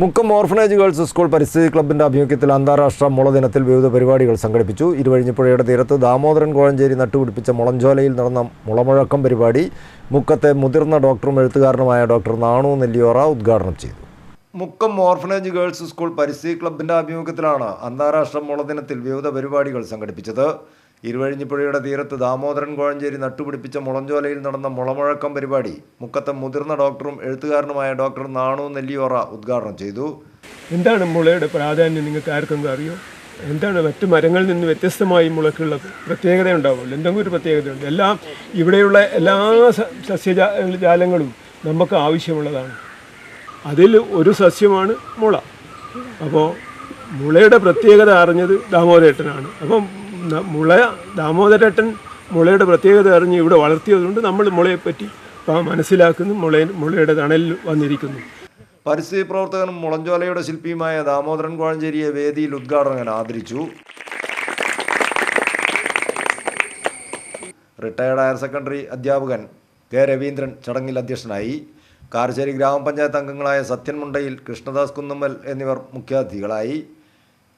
Mukkam orphanage girls school പരിസ്ഥിതി ക്ലബിന്റെ ആഭിമുഖ്യത്തിൽ അന്താരാഷ്ട്ര മുള ദിനത്തിൽ വിവിധ പരിപാടികൾ സംഘടിപ്പിച്ചു. ഇരുവഴിഞ്ഞപ്പുഴയുടെ തീരത്ത് ദാമോദരൻ കോഴഞ്ചേരി നട്ടുപിടിപ്പിച്ച മുളഞ്ചോലയിൽ നടന്ന മുളമുഴക്കം പരിപാടി മുക്കത്തെ മുതിർന്ന ഡോക്ടറും എഴുത്തുകാരനുമായ ഡോക്ടർ നാണു നെല്ലിയോറ ഉദ്ഘാടനം ചെയ്തു. മുക്കം ഓർഫനേജ് ഗേൾസ് സ്കൂൾ പരിസ്ഥിതി ക്ലബിന്റെ ആഭിമുഖ്യത്തിലാണ് അന്താരാഷ്ട്ര മുള ദിനത്തിൽ വിവിധ പരിപാടികൾ സംഘടിപ്പിച്ചത്. ഇരുവഴിഞ്ഞിപ്പുഴയുടെ തീരത്ത് ദാമോദരൻ കോഴഞ്ചേരി നട്ടുപിടിപ്പിച്ച മുളഞ്ചോലയിൽ നടന്ന മുളമുഴക്കം പരിപാടി മുക്കത്തെ മുതിർന്ന ഡോക്ടറും എഴുത്തുകാരനുമായ ഡോക്ടർ നാണു നെല്ലിയോറ ഉദ്ഘാടനം ചെയ്തു. എന്താണ് മുളയുടെ പ്രാധാന്യം? നിങ്ങൾക്ക് ആർക്കെങ്കിലും അറിയോ? എന്താണ് മറ്റു മരങ്ങളിൽ നിന്ന് വ്യത്യസ്തമായി മുളക്കുള്ള പ്രത്യേകത ഉണ്ടാവുമല്ലോ എന്തെങ്കിലും ഒരു പ്രത്യേകതയുണ്ട്. എല്ലാം ഇവിടെയുള്ള എല്ലാ സസ്യജാലങ്ങളും നമുക്ക് ആവശ്യമുള്ളതാണ്. അതിൽ ഒരു സസ്യമാണ് മുള. അപ്പോൾ മുളയുടെ പ്രത്യേകത അറിഞ്ഞത് ദാമോദരേട്ടനാണ്. അപ്പം മുള ദാമോദരേട്ടൻ മുളയുടെ പ്രത്യേകത അറിഞ്ഞ് ഇവിടെ വളർത്തിയതുകൊണ്ട് നമ്മൾ മുളയെപ്പറ്റി മനസ്സിലാക്കുന്നു മുള മുളയുടെ തണലിൽ വന്നിരിക്കുന്നു. പരിസ്ഥിതി പ്രവർത്തകനും മുളഞ്ചോലയുടെ ശില്പിയുമായ ദാമോദരൻ കോഴഞ്ചേരിയെ വേദിയിൽ ഉദ്ഘാടകൻ ആദരിച്ചു. റിട്ടയർഡ് ഹയർ സെക്കൻഡറി അധ്യാപകൻ കെ രവീന്ദ്രൻ ചടങ്ങിൽ അധ്യക്ഷനായി. കാരശ്ശേരി ഗ്രാമപഞ്ചായത്ത് അംഗങ്ങളായ സത്യൻ മുണ്ടയിൽ കൃഷ്ണദാസ് കുന്നുമ്മൽ എന്നിവർ മുഖ്യാതിഥികളായി.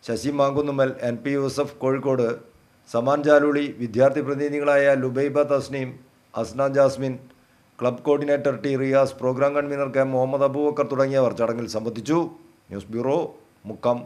ശശി മാങ്കുന്നുമ്മൽ എൻ പി യൂസഫ് കോഴിക്കോട് സമാൻ ജാലുളി വിദ്യാർത്ഥി പ്രതിനിധികളായ Lubaiba Tasneem Asna Jasmin club coordinator T Riyas programme convener K Muhammad Aboobacker തുടങ്ങിയവർ ചടങ്ങിൽ സംബന്ധിച്ചു. News bureau Mukkam.